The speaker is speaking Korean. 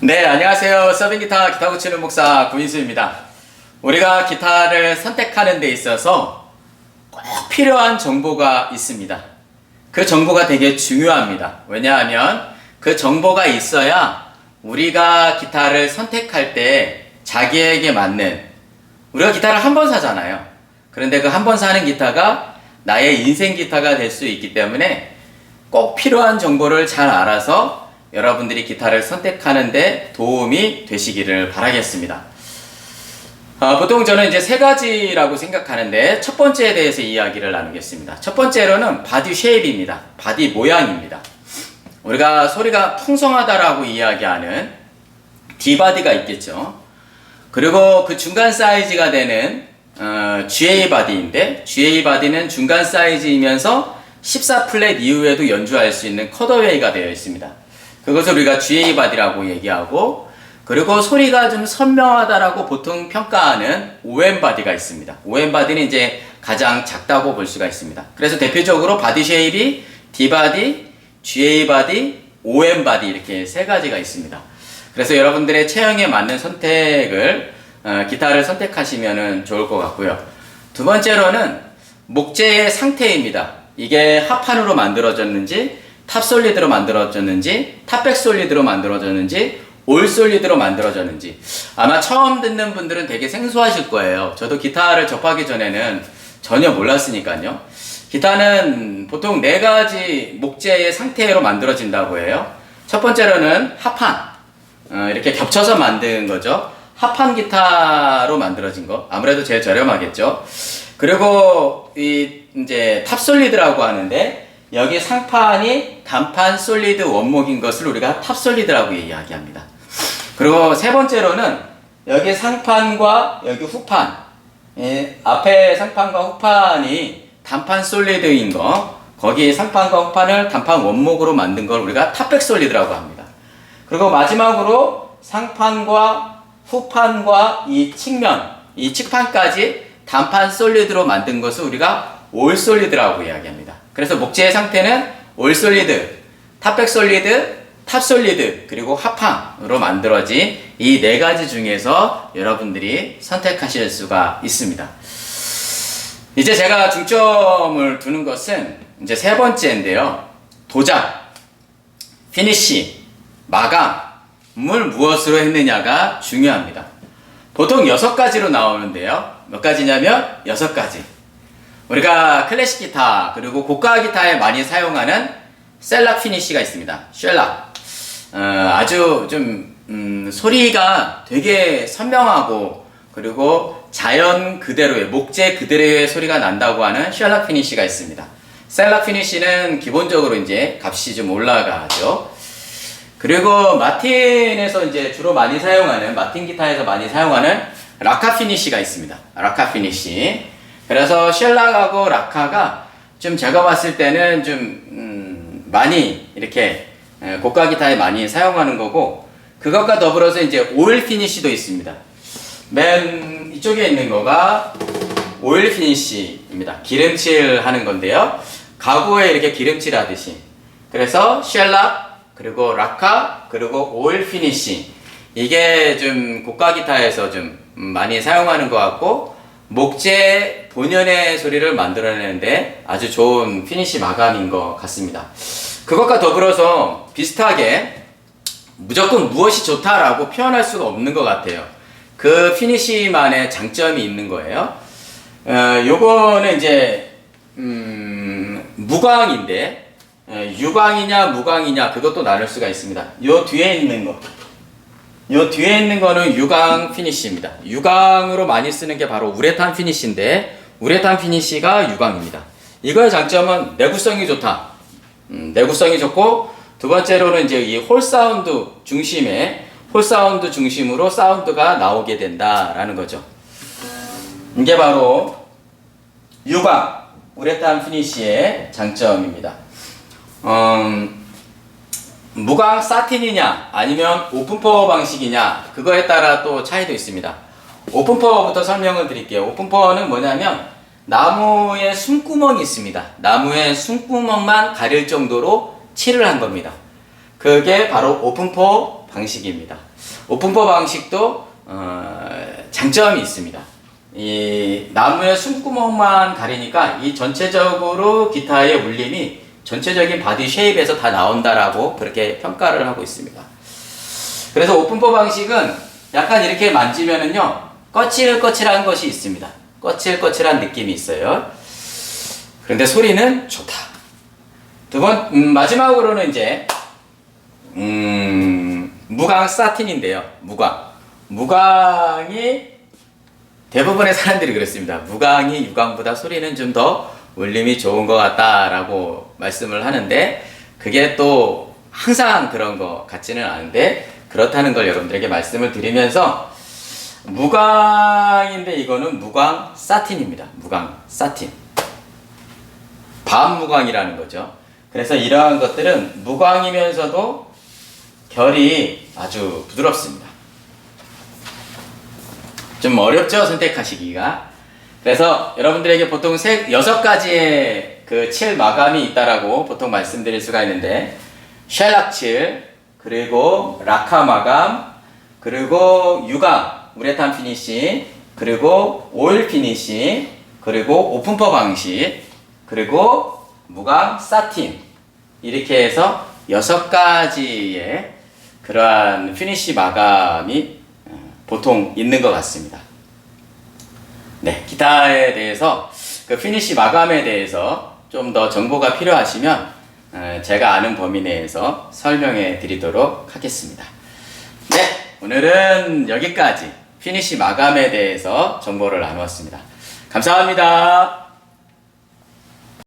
네, 안녕하세요. 서빙 기타 기타 고치는 목사 구인수입니다. 우리가 기타를 선택하는 데 있어서 꼭 필요한 정보가 있습니다. 그 정보가 되게 중요합니다. 왜냐하면 그 정보가 있어야 우리가 기타를 선택할 때 자기에게 맞는 우리가 기타를 한 번 사잖아요. 그런데 그 한 번 사는 기타가 나의 인생 기타가 될 수 있기 때문에 꼭 필요한 정보를 잘 알아서 여러분들이 기타를 선택하는데 도움이 되시기를 바라겠습니다. 어, 보통 저는 이제 세 가지라고 생각하는데 첫 번째에 대해서 이야기를 나누겠습니다. 첫 번째로는 바디 쉐입입니다. 바디 모양입니다. 우리가 소리가 풍성하다라고 이야기하는 D바디가 있겠죠. 그리고 그 중간 사이즈가 되는 어, GA 바디인데 GA 바디는 중간 사이즈이면서 14 플랫 이후에도 연주할 수 있는 컷어웨이가 되어 있습니다. 그것을 우리가 GA 바디라고 얘기하고 그리고 소리가 좀 선명하다라고 보통 평가하는 OM 바디가 있습니다. OM 바디는 이제 가장 작다고 볼 수가 있습니다. 그래서 대표적으로 바디 쉐입이 D 바디, GA 바디, OM 바디 이렇게 세 가지가 있습니다. 그래서 여러분들의 체형에 맞는 선택을 어, 기타를 선택하시면 좋을 것 같고요. 두 번째로는 목재의 상태입니다. 이게 합판으로 만들어졌는지 탑 솔리드로 만들어졌는지 탑백 솔리드로 만들어졌는지 올 솔리드로 만들어졌는지 아마 처음 듣는 분들은 되게 생소하실 거예요. 저도 기타를 접하기 전에는 전혀 몰랐으니까요. 기타는 보통 네 가지 목재의 상태로 만들어진다고 해요. 첫 번째로는 합판. 어, 이렇게 겹쳐서 만든 거죠. 합판 기타로 만들어진 거. 아무래도 제일 저렴하겠죠. 그리고 이 이제 탑솔리드라고 하는데 여기 상판이 단판 솔리드 원목인 것을 우리가 탑 솔리드라고 이야기합니다. 그리고 세 번째로는 여기 상판과 여기 후판, 예, 앞에 상판과 후판이 단판 솔리드인 거, 거기 상판과 후판을 단판 원목으로 만든 걸 우리가 탑백 솔리드라고 합니다. 그리고 마지막으로 상판과 후판과 이 측면, 이 측판까지 단판 솔리드로 만든 것을 우리가 올 솔리드라고 이야기합니다. 그래서 목재의 상태는 올 솔리드, 탑백 솔리드, 탑 솔리드, 그리고 합판으로 만들어진 이 네 가지 중에서 여러분들이 선택하실 수가 있습니다. 이제 제가 중점을 두는 것은 이제 세 번째인데요. 도장, 피니시, 마감을 무엇으로 했느냐가 중요합니다. 보통 여섯 가지로 나오는데요. 몇 가지냐면 여섯 가지. 우리가 클래식 기타 그리고 고가 기타에 많이 사용하는 셀락 피니시가 있습니다. 쉘락. 어, 아주 좀 음, 소리가 되게 선명하고 그리고 자연 그대로의 목재 그대로의 소리가 난다고 하는 쉘락 피니시가 있습니다. 셀락 피니시는 기본적으로 이제 값이 좀 올라가죠. 그리고 마틴에서 이제 주로 많이 사용하는 마틴 기타에서 많이 사용하는 라카 피니시가 있습니다. 라카 피니시. 그래서 쉘락하고 라카가 좀 제가 봤을 때는 좀 음, 많이 이렇게 에, 고가 기타에 많이 사용하는 거고 그것과 더불어서 이제 오일 피니시도 있습니다. 맨 이쪽에 있는 거가 오일 피니시입니다. 기름칠 하는 건데요. 가구에 이렇게 기름칠 하듯이. 그래서 쉘락 그리고 라카 그리고 오일 피니시 이게 좀 고가 기타에서 좀 많이 사용하는 것 같고 목재 본연의 소리를 만들어내는데 아주 좋은 피니시 마감인 것 같습니다. 그것과 더불어서 비슷하게 무조건 무엇이 좋다라고 표현할 수가 없는 것 같아요. 그 피니시만의 장점이 있는 거예요. 어, 요거는 이제 음, 무광인데 어, 유광이냐 무광이냐 그것도 나눌 수가 있습니다. 요 뒤에 있는 거. 요 뒤에 있는 거는 유광 피니시입니다. 유광으로 많이 쓰는 게 바로 우레탄 피니시인데 우레탄 피니시가 유광입니다. 이거의 장점은 내구성이 좋다. 음, 내구성이 좋고 두 번째로는 이제 이 홀 사운드 중심에 홀 사운드 중심으로 사운드가 나오게 된다라는 거죠. 이게 바로 유광 우레탄 피니시의 장점입니다. 음, 무광 사틴이냐 아니면 오픈퍼 방식이냐 그거에 따라 또 차이도 있습니다. 오픈퍼부터 설명을 드릴게요. 오픈퍼는 뭐냐면 나무에 숨구멍이 있습니다. 나무에 숨구멍만 가릴 정도로 칠을 한 겁니다. 그게 바로 오픈퍼 방식입니다. 오픈포 방식도 어, 장점이 있습니다. 이 나무의 숨구멍만 가리니까 이 전체적으로 기타의 울림이 전체적인 바디 쉐입에서 다 나온다라고 그렇게 평가를 하고 있습니다. 그래서 오픈포 방식은 약간 이렇게 만지면은요 거칠거칠한 것이 있습니다. 거칠거칠한 느낌이 있어요. 그런데 소리는 좋다. 두 번, 음, 마지막으로는 이제, 음, 무광 사틴인데요. 무광. 무광이 대부분의 사람들이 그렇습니다. 무광이 유광보다 소리는 좀더 울림이 좋은 것 같다라고 말씀을 하는데, 그게 또 항상 그런 것 같지는 않은데, 그렇다는 걸 여러분들에게 말씀을 드리면서, 무광인데 이거는 무광 사틴입니다. 무광 사틴. 반무광이라는 거죠. 그래서 이러한 것들은 무광이면서도 결이 아주 부드럽습니다. 좀 어렵죠 선택하시기가. 그래서 여러분들에게 보통 세 여섯 가지의 그 칠 마감이 있다라고 보통 말씀드릴 수가 있는데 쉘락 칠 그리고 라카 마감 그리고 유광 우레탄 피니시 그리고 오일 피니시 그리고 오픈퍼 방식 그리고 무광 사틴 이렇게 해서 여섯 가지의 그러한 피니시 마감이 어, 보통 있는 것 같습니다. 네, 기타에 대해서 그 피니시 마감에 대해서 좀 더 정보가 필요하시면 어, 제가 아는 범위 내에서 설명해 드리도록 하겠습니다. 네, 오늘은 여기까지 피니시 마감에 대해서 정보를 나누었습니다. 감사합니다.